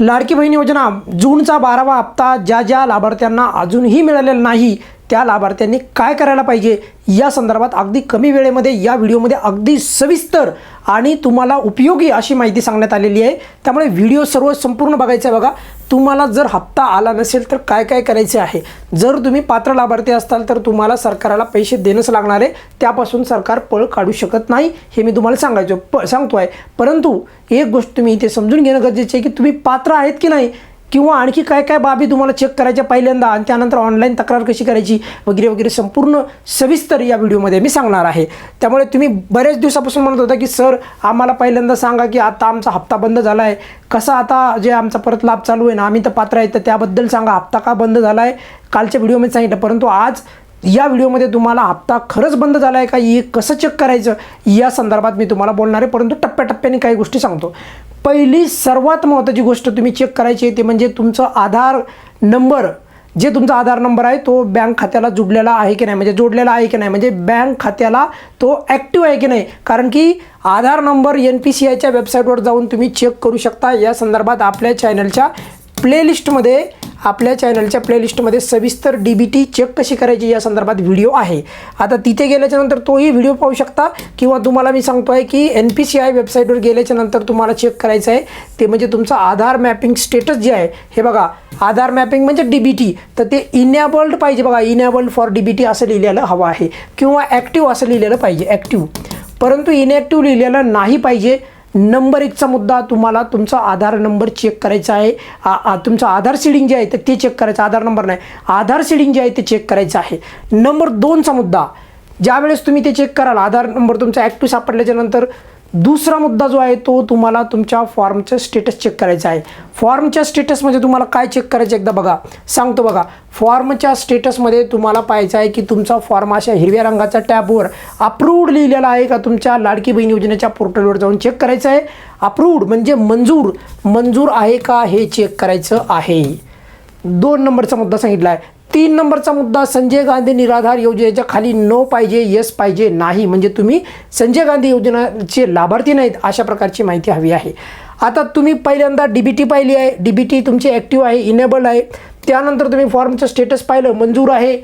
लाडकी बहीण योजना. जूनचा बारावा हप्ता ज्या ज्या लाभार्थ्यांना अजूनही मिळालेला नाही त्या लाभार्थ्यांनी काय करायला पाहिजे? या संदर्भात अगदी कमी वेळेमध्ये या व्हिडिओमध्ये अगदी सविस्तर आणि तुम्हाला उपयोगी अशी माहिती सांगण्यात आलेली आहे. त्यामुळे व्हिडिओ सर्व संपूर्ण बघायचा आहे बघा. तुम्हाला जर हप्ता आला नसेल तर काय काय करायचे आहे? जर तुम्ही पात्र लाभार्थी असाल तर तुम्हाला सरकारला पैसे देणंच लागणार आहे. त्यापासून सरकार पळ काढू शकत नाही हे मी तुम्हाला सांगायचो प सांगतो आहे परंतु एक गोष्ट तुम्ही इथे समजून घेणं गरजेचं आहे की तुम्ही पात्र आहेत की नाही? किंवा आणखी काय काय बाबी तुम्हाला चेक करायच्या पहिल्यांदा आणि त्यानंतर ऑनलाईन तक्रार कशी करायची वगैरे वगैरे संपूर्ण सविस्तर या व्हिडिओमध्ये मी सांगणार आहे. त्यामुळे तुम्ही बऱ्याच दिवसापासून म्हणत होता की सर आम्हाला पहिल्यांदा सांगा की आता आमचा हप्ता बंद झाला आहे कसा आता जे आमचा परत लाभ चालू आहे ना आम्ही तर पात्र आहे तर त्याबद्दल सांगा. हप्ता का बंद झाला आहे कालच्या व्हिडिओमध्ये सांगितलं. परंतु आज या व्हिडिओमध्ये तुम्हाला हप्ता खरंच बंद झाला आहे का? हे कसं चेक करायचं? या संदर्भात मी तुम्हाला बोलणार आहे. परंतु टप्प्याटप्प्याने काही गोष्टी सांगतो. पहिली सर्वात महत्त्वाची गोष्ट तुम्ही चेक करायची आहे ते म्हणजे तुमचं आधार नंबर जे तुमचा आधार नंबर आहे तो बँक खात्याला जुडलेला आहे की नाही? म्हणजे जोडलेला आहे की नाही? म्हणजे बँक खात्याला तो ॲक्टिव्ह आहे की नाही? कारण की Aadhaar number N P C आयच्या वेबसाईटवर जाऊन तुम्ही चेक करू शकता. या संदर्भात आपल्या चॅनलच्या प्लेलिस्टमध्ये आपल्या चॅनलच्या प्लेलिस्टमध्ये सविस्तर डी बी टी चेक कशी करायची या संदर्भात व्हिडिओ आहे. आता तिथे गेल्याच्यानंतर तोही व्हिडिओ पाहू शकता किंवा तुम्हाला मी सांगतो आहे की एन पी सी आय वेबसाईटवर गेल्याच्यानंतर तुम्हाला चेक करायचं आहे. ते म्हणजे तुमचं आधार मॅपिंग स्टेटस जे आहे हे बघा आधार मॅपिंग म्हणजे डी बी टी तर ते इनॅबल्ड पाहिजे बघा. Enabled for D B T असं लिहिलेलं हवं आहे किंवा ॲक्टिव्ह असं लिहिलेलं पाहिजे ॲक्टिव्ह परंतु इनॅक्टिव्ह लिहिलेलं नाही पाहिजे. नंबर एकचा मुद्दा तुम्हाला तुमचा आधार नंबर चेक करायचा आहे. आ- तुमचं आधार सिडिंग जे आहे तर ते चेक करायचं. आधार नंबर नाही. आधार सिडिंग जे आहे ते चेक करायचं आहे. नंबर दोनचा मुद्दा. ज्यावेळेस तुम्ही ते चेक कराल आधार नंबर तुमचा ॲक्टिव्ह सापडल्याच्यानंतर दुसरा मुद्दा जो आहे तो तुम्हाला तुमच्या फॉर्मचं स्टेटस चेक करायचं आहे. फॉर्मच्या स्टेटसमध्ये तुम्हाला काय चेक करायचं एकदा बघा. सांगतो बघा. फॉर्मच्या स्टेटसमध्ये तुम्हाला पाहायचं आहे की तुमचा फॉर्म अशा हिरव्या रंगाच्या टॅबवर अप्रूव्ड लिहिलेला आहे का तुमच्या लाडकी बहीण योजनेच्या पोर्टलवर जाऊन चेक करायचं आहे? अप्रूव्ड म्हणजे मंजूर. मंजूर आहे का हे चेक करायचं आहे. दोन नंबरचा मुद्दा सांगितला आहे. तीन नंबरचा मुद्दा संजय गांधी निराधार योजनेच्या खाली नो पाहिजे येस पाहिजे नाही. म्हणजे तुम्ही संजय गांधी योजनाचे लाभार्थी नाहीत अशा प्रकारची माहिती हवी आहे. आता तुम्ही पहिल्यांदा डी बी टी पाहिली आहे. डी बी टी तुमची ॲक्टिव्ह आहे इनेबल आहे. त्यानंतर तुम्ही फॉर्मचं स्टेटस पाहिलं मंजूर आहे.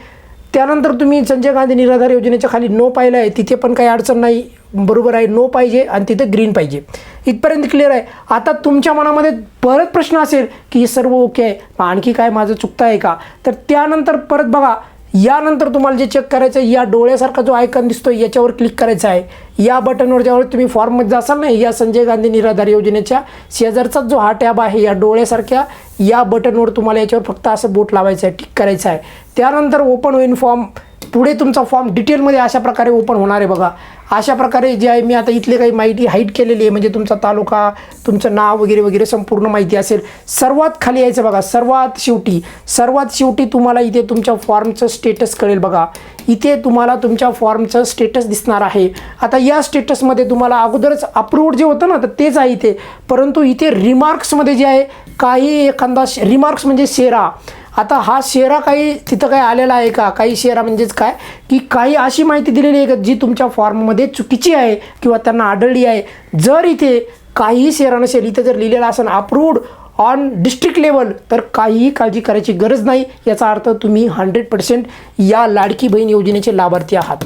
त्यानंतर तुम्ही संजय गांधी निराधार योजनेच्या खाली नो पाहिलं आहे. तिथे पण काही अडचण नाही. बरोबर आहे नो पाहिजे आणि तिथे ग्रीन पाहिजे. इथपर्यंत क्लिअर आहे. आता तुमच्या मनामध्ये परत प्रश्न असेल की हे सर्व ओके आहे. आणखी काय माझं चुकतं आहे का? तर त्यानंतर परत बघा. यानंतर तुम्हाला जे चेक करायचं आहे या डोळ्यासारखा जो आयकन दिसतो याच्यावर क्लिक करायचं आहे. या बटनवर ज्यावेळी तुम्ही फॉर्ममध्ये जासाल ना या संजय गांधी निराधार योजनेच्या शेजारचाच जो हा टॅब आहे या डोळ्यासारख्या या बटनवर तुम्हाला याच्यावर फक्त असं बोट लावायचं आहे टिक करायचं आहे. त्यानंतर ओपन होईन फॉर्म पुढे तुमचा फॉर्म डिटेलमध्ये अशा प्रकारे ओपन होणार आहे बघा. अशा प्रकारे जे आहे मी आता इथले काही माहिती हाईट केलेली आहे. म्हणजे तुमचा तालुका तुमचं नाव वगैरे वगैरे संपूर्ण माहिती असेल. सर्वात खाली यायचं बघा. सर्वात शेवटी सर्वात शेवटी तुम्हाला इथे तुमच्या फॉर्मचं स्टेटस कळेल बघा. इथे तुम्हाला तुमच्या फॉर्मचं स्टेटस दिसणार आहे. आता या स्टेटसमध्ये तुम्हाला अगोदरच अप्रूव्ड जे होतं ना तर तेच आहे इथे. परंतु इथे रिमार्क्समध्ये जे आहे काही एखादा रिमार्क्स म्हणजे शेरा. आता हा शेरा काही तिथं काही आलेला आहे का? काही शेरा म्हणजेच काय? की काही अशी माहिती दिलेली आहे का जी तुमच्या फॉर्ममध्ये चुकीची आहे किंवा त्यांना आढळली आहे? जर इथे काहीही शेरा नसेल इथे जर लिहिलेलं असेल अप्रूव्ड ऑन डिस्ट्रिक्ट लेवल तर काहीही काळजी करायची गरज नाही. याचा अर्थ तुम्ही हंड्रेड पर्सेंट या लाडकी बहीण योजनेचे लाभार्थी आहात.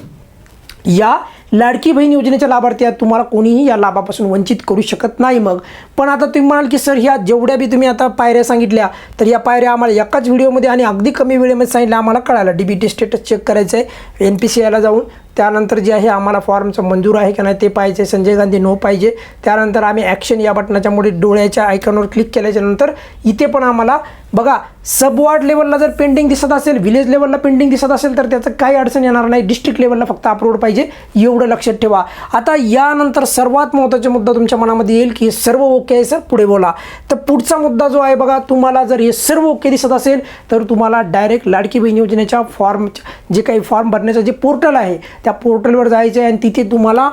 या लाडकी बहीण योजनेच्या लाभार्थी आहेत. तुम्हाला कोणीही या लाभापासून वंचित करू शकत नाही मग. पण आता तुम्ही म्हणाल की सर ह्या जेवढ्या बी तुम्ही आता पायऱ्या सांगितल्या तर या पायऱ्या आम्हाला एकाच व्हिडिओमध्ये आणि अगदी कमी वेळेमध्ये सांगितलं आम्हाला कळायला D B T status check करायचं आहे एन पी सी आयला जाऊन त्यानंतर जे आहे आम्हाला फॉर्मचं मंजूर आहे का नाही ते पाहिजे संजय गांधी नो पाहिजे. त्यानंतर आम्ही ॲक्शन या बटनाच्यामुळे डोळ्याच्या आयकॉनवर क्लिक केल्याच्यानंतर इथे पण आम्हाला बघा सब वॉर्ड लेवलला जर पेंडिंग दिसत असेल विलेज लेवलला पेंडिंग दिसत असेल तर त्याचं काही अडचण येणार नाही. डिस्ट्रिक्ट लेवलला फक्त अप्रूव्ड पाहिजे. एवढं लक्षात ठेवा. आता यानंतर सर्वात महत्त्वाचा मुद्दा तुमच्या मनामध्ये येईल की हे सर्व ओके आहे सर पुढे बोला. तर पुढचा मुद्दा जो आहे बघा तुम्हाला जर हे सर्व ओके दिसत असेल तर तुम्हाला डायरेक्ट लाडकी बहीण योजनेच्या फॉर्म जे काही फॉर्म भरण्याचं जे पोर्टल आहे त्या त्या पोर्टलवर जायचं आहे आणि तिथे तुम्हाला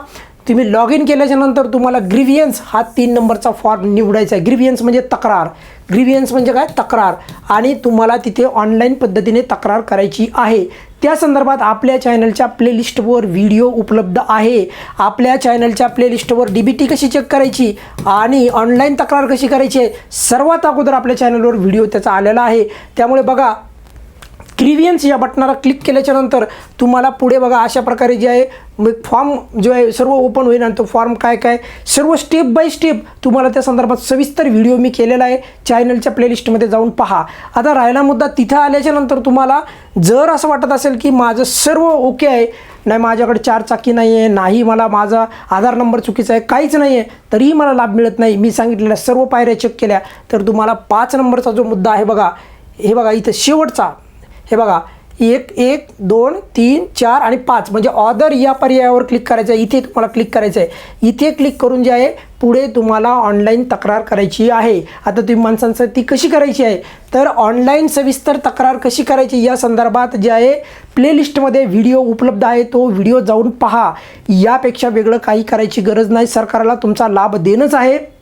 तुम्ही लॉग इन केल्याच्यानंतर तुम्हाला ग्रिव्हियन्स हा तीन नंबरचा फॉर्म निवडायचा आहे. ग्रिव्हियन्स म्हणजे तक्रार. ग्रिव्हियन्स म्हणजे काय? तक्रार. आणि तुम्हाला तिथे ऑनलाईन पद्धतीने तक्रार करायची आहे. त्या संदर्भात आपल्या चॅनलच्या प्लेलिस्टवर व्हिडिओ उपलब्ध आहे. आपल्या चॅनलच्या प्लेलिस्टवर डी बी टी कशी चेक करायची आणि ऑनलाईन तक्रार कशी करायची आहे सर्वात अगोदर आपल्या चॅनलवर व्हिडिओ त्याचा आलेला आहे. त्यामुळे बघा ग्रीवियन्स या बटणाला क्लिक केल्याच्यानंतर तुम्हाला पुढे बघा अशा प्रकारे जे आहे फॉर्म जो आहे सर्व ओपन होईल आणि तो फॉर्म काय काय सर्व स्टेप बाय स्टेप तुम्हाला त्या संदर्भात सविस्तर व्हिडिओ मी केलेला आहे. चॅनलच्या प्लेलिस्टमध्ये जाऊन पहा. आता राहिला मुद्दा तिथं आल्याच्यानंतर तुम्हाला जर असं वाटत असेल की माझं सर्व ओके आहे नाही माझ्याकडे चार चाकी नाही आहे नाही मला माझा आधार नंबर चुकीचा आहे काहीच नाही आहे तरीही मला लाभ मिळत नाही. मी सांगितलेल्या सर्व पायऱ्या चेक केल्या. तर तुम्हाला पाच नंबरचा जो मुद्दा आहे बघा हे बघा इथं शेवटचा हे बघा एक एक दोन तीन चार आणि पाच. म्हणजे ऑदर या पर्यायावर क्लिक करायचं आहे. इथे तुम्हाला क्लिक करायचं आहे. इथे क्लिक करून जे आहे पुढे तुम्हाला ऑनलाईन तक्रार करायची आहे. आता तुम्ही माणसांचं ती कशी करायची आहे? तर ऑनलाईन सविस्तर तक्रार कशी करायची? या संदर्भात जे आहे प्लेलिस्टमध्ये व्हिडिओ उपलब्ध आहे. तो व्हिडिओ जाऊन पहा. यापेक्षा वेगळं काही करायची गरज नाही. सरकारला तुमचा लाभ देणंच आहे.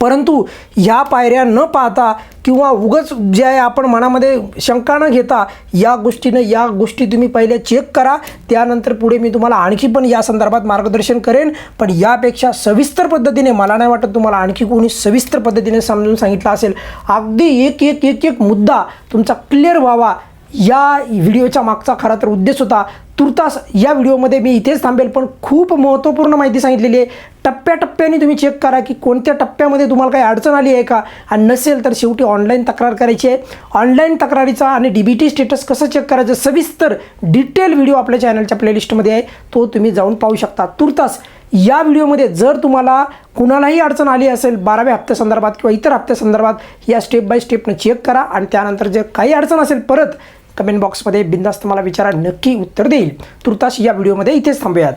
परंतु ह्या पायऱ्या न पाहता किंवा उगच जे आहे आपण मनामध्ये शंका न घेता या गोष्टीनं या गोष्टी तुम्ही पहिले चेक करा. त्यानंतर पुढे मी तुम्हाला आणखी पण या संदर्भात मार्गदर्शन करेन. पण यापेक्षा सविस्तर पद्धतीने मला नाही वाटत तुम्हाला आणखी कोणी सविस्तर पद्धतीने समजून सांगितलं असेल. अगदी एक एक एक एक मुद्दा तुमचा क्लिअर व्हावा. या व्हिडिओच्या मागचा खरा तर उद्देश होता. तुर्तास या व्हिडिओमध्ये मी इथेच थांबेल पण खूप महत्त्वपूर्ण माहिती सांगितलेली आहे. टप्प्याटप्प्याने तुम्ही चेक करा की कोणत्या टप्प्यामध्ये तुम्हाला काही अडचण आली आहे का? आणि नसेल तर शेवटी ऑनलाईन तक्रार करायची आहे. ऑनलाईन तक्रारीचा आणि डी बी टी स्टेटस कसं चेक करायचं? सविस्तर डिटेल व्हिडिओ आपल्या चॅनलच्या प्लेलिस्टमध्ये आहे. तो तुम्ही जाऊन पाहू शकता. तुर्तास या व्हिडिओमध्ये जर तुम्हाला कुणालाही अडचण आली असेल बाराव्या हप्त्यासंदर्भात किंवा इतर हप्त्यासंदर्भात या स्टेप बाय स्टेपनं चेक करा आणि त्यानंतर जर काही अडचण असेल परत कमेंट बॉक्समध्ये बिंदास्त मला विचारा नक्की उत्तर देईल. तुर्तास या व्हिडिओमध्ये इथेच थांबूयात.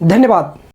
धन्यवाद.